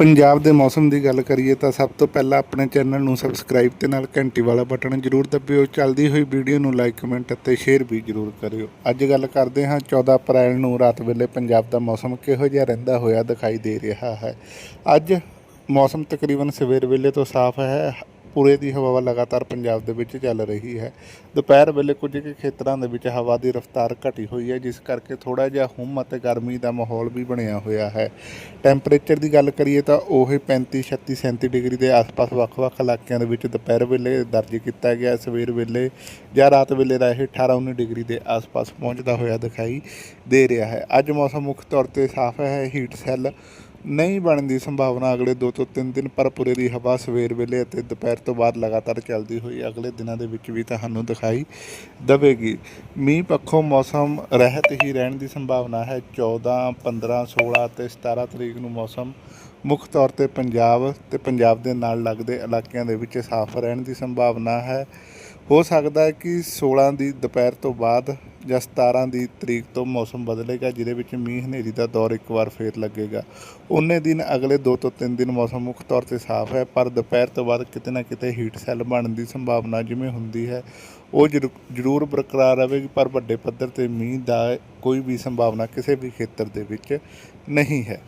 ਪੰਜਾਬ ਦੇ ਮੌਸਮ ਦੀ ਗੱਲ ਕਰੀਏ ਤਾਂ ਸਭ ਤੋਂ ਪਹਿਲਾਂ ਆਪਣੇ ਚੈਨਲ ਨੂੰ ਸਬਸਕ੍ਰਾਈਬ ਤੇ ਨਾਲ ਘੰਟੀ ਵਾਲਾ ਬਟਨ ਜ਼ਰੂਰ ਦਬਿਓ। ਚੱਲਦੀ ਹੋਈ ਵੀਡੀਓ ਨੂੰ ਲਾਈਕ, ਕਮੈਂਟ ਅਤੇ ਸ਼ੇਅਰ ਵੀ ਜ਼ਰੂਰ ਕਰਿਓ। ਅੱਜ ਗੱਲ ਕਰਦੇ ਹਾਂ 14 ਅਪ੍ਰੈਲ ਨੂੰ ਰਾਤ ਵੇਲੇ ਪੰਜਾਬ ਦਾ ਮੌਸਮ ਕਿਹੋ ਜਿਹਾ ਰਹਿੰਦਾ ਹੋਇਆ ਦਿਖਾਈ ਦੇ ਰਿਹਾ ਹੈ। ਅੱਜ ਮੌਸਮ ਤਕਰੀਬਨ ਸਵੇਰ ਵੇਲੇ ਤੋਂ ਸਾਫ਼ ਹੈ। ਪੂਰੇ ਦੀ ਹਵਾ ਲਗਾਤਾਰ ਪੰਜਾਬ ਦੇ ਵਿੱਚ ਚੱਲ ਰਹੀ ਹੈ। ਦੁਪਹਿਰ ਵੇਲੇ ਕੁਝ ਕੁ ਖੇਤਰਾਂ ਦੇ ਵਿੱਚ ਹਵਾ ਦੀ ਰਫ਼ਤਾਰ ਘਟੀ ਹੋਈ ਹੈ, ਜਿਸ ਕਰਕੇ ਥੋੜਾ ਜਿਹਾ ਹੁੰਮ ਅਤੇ ਗਰਮੀ ਦਾ ਮਾਹੌਲ ਵੀ ਬਣਿਆ ਹੋਇਆ ਹੈ। ਟੈਂਪਰੇਚਰ ਦੀ ਗੱਲ ਕਰੀਏ ਤਾਂ ਉਹ 35 36 37 ਡਿਗਰੀ ਦੇ ਆਸ-ਪਾਸ ਵੱਖ-ਵੱਖ ਇਲਾਕਿਆਂ ਦੇ ਵਿੱਚ ਦੁਪਹਿਰ ਵੇਲੇ ਦਰਜ ਕੀਤਾ ਗਿਆ। ਸਵੇਰ ਵੇਲੇ ਜਾਂ ਰਾਤ ਵੇਲੇ ਦਾ ਇਹ 18 19 ਡਿਗਰੀ ਦੇ ਆਸ-ਪਾਸ ਪਹੁੰਚਦਾ ਹੋਇਆ ਦਿਖਾਈ ਦੇ ਰਿਹਾ ਹੈ। ਅੱਜ ਮੌਸਮ ਮੁੱਖ ਤੌਰ ਤੇ ਸਾਫ਼ ਹੈ। ਹੀਟ ਸੈੱਲ ਨਹੀਂ ਬਣਨ ਦੀ ਸੰਭਾਵਨਾ ਅਗਲੇ 2 ਤੋਂ 3 ਦਿਨ ਪਰ ਪੂਰੇ ਦੀ ਹਵਾ ਸਵੇਰ ਵੇਲੇ ਅਤੇ ਦੁਪਹਿਰ ਤੋਂ ਬਾਅਦ ਲਗਾਤਾਰ ਚੱਲਦੀ ਹੋਈ ਅਗਲੇ ਦਿਨਾਂ ਦੇ ਵਿੱਚ ਵੀ ਤੁਹਾਨੂੰ ਦਿਖਾਈ ਦੇਵੇਗੀ। ਮੀਂਹ ਪੱਖੋਂ ਮੌਸਮ ਰਹਿਤ ਹੀ ਰਹਿਣ ਦੀ ਸੰਭਾਵਨਾ ਹੈ। 14 15 16 ਅਤੇ 17 ਤਰੀਕ ਨੂੰ ਮੌਸਮ ਮੁੱਖ ਤੌਰ ਤੇ ਪੰਜਾਬ ਤੇ ਪੰਜਾਬ ਦੇ ਨਾਲ ਲੱਗਦੇ ਇਲਾਕਿਆਂ ਦੇ ਵਿੱਚ ਸਾਫ਼ ਰਹਿਣ ਦੀ ਸੰਭਾਵਨਾ ਹੈ। ਹੋ ਸਕਦਾ ਹੈ ਕਿ 16 ਦੀ ਦੁਪਹਿਰ ਤੋਂ ਬਾਅਦ ਜਾਂ 17 ਦੀ ਤਰੀਕ ਤੋਂ ਮੌਸਮ ਬਦਲੇਗਾ, ਜਿਹਦੇ ਵਿੱਚ ਮੀਂਹ ਹਨੇਰੀ ਦਾ ਦੌਰ ਇੱਕ ਵਾਰ ਫੇਰ ਲੱਗੇਗਾ। ਉਨੇ ਦਿਨ ਅਗਲੇ 2 ਤੋਂ 3 ਦਿਨ ਮੌਸਮ ਮੁੱਖ ਤੌਰ ਤੇ ਸਾਫ਼ ਹੈ, ਪਰ ਦੁਪਹਿਰ ਤੋਂ ਬਾਅਦ ਕਿਤੇ ਨਾ ਕਿਤੇ ਹੀਟ ਸੈੱਲ ਬਣਨ ਦੀ ਸੰਭਾਵਨਾ ਜਿਵੇਂ ਹੁੰਦੀ ਹੈ, ਉਹ ਜ਼ਰੂ- ਜ਼ਰੂਰ ਬਰਕਰਾਰ ਰਹੇਗੀ, ਪਰ ਵੱਡੇ ਪੱਧਰ ਤੇ ਮੀਂਹ ਦਾ ਕੋਈ ਵੀ ਸੰਭਾਵਨਾ ਕਿਸੇ ਵੀ ਖੇਤਰ ਦੇ ਵਿੱਚ ਨਹੀਂ ਹੈ।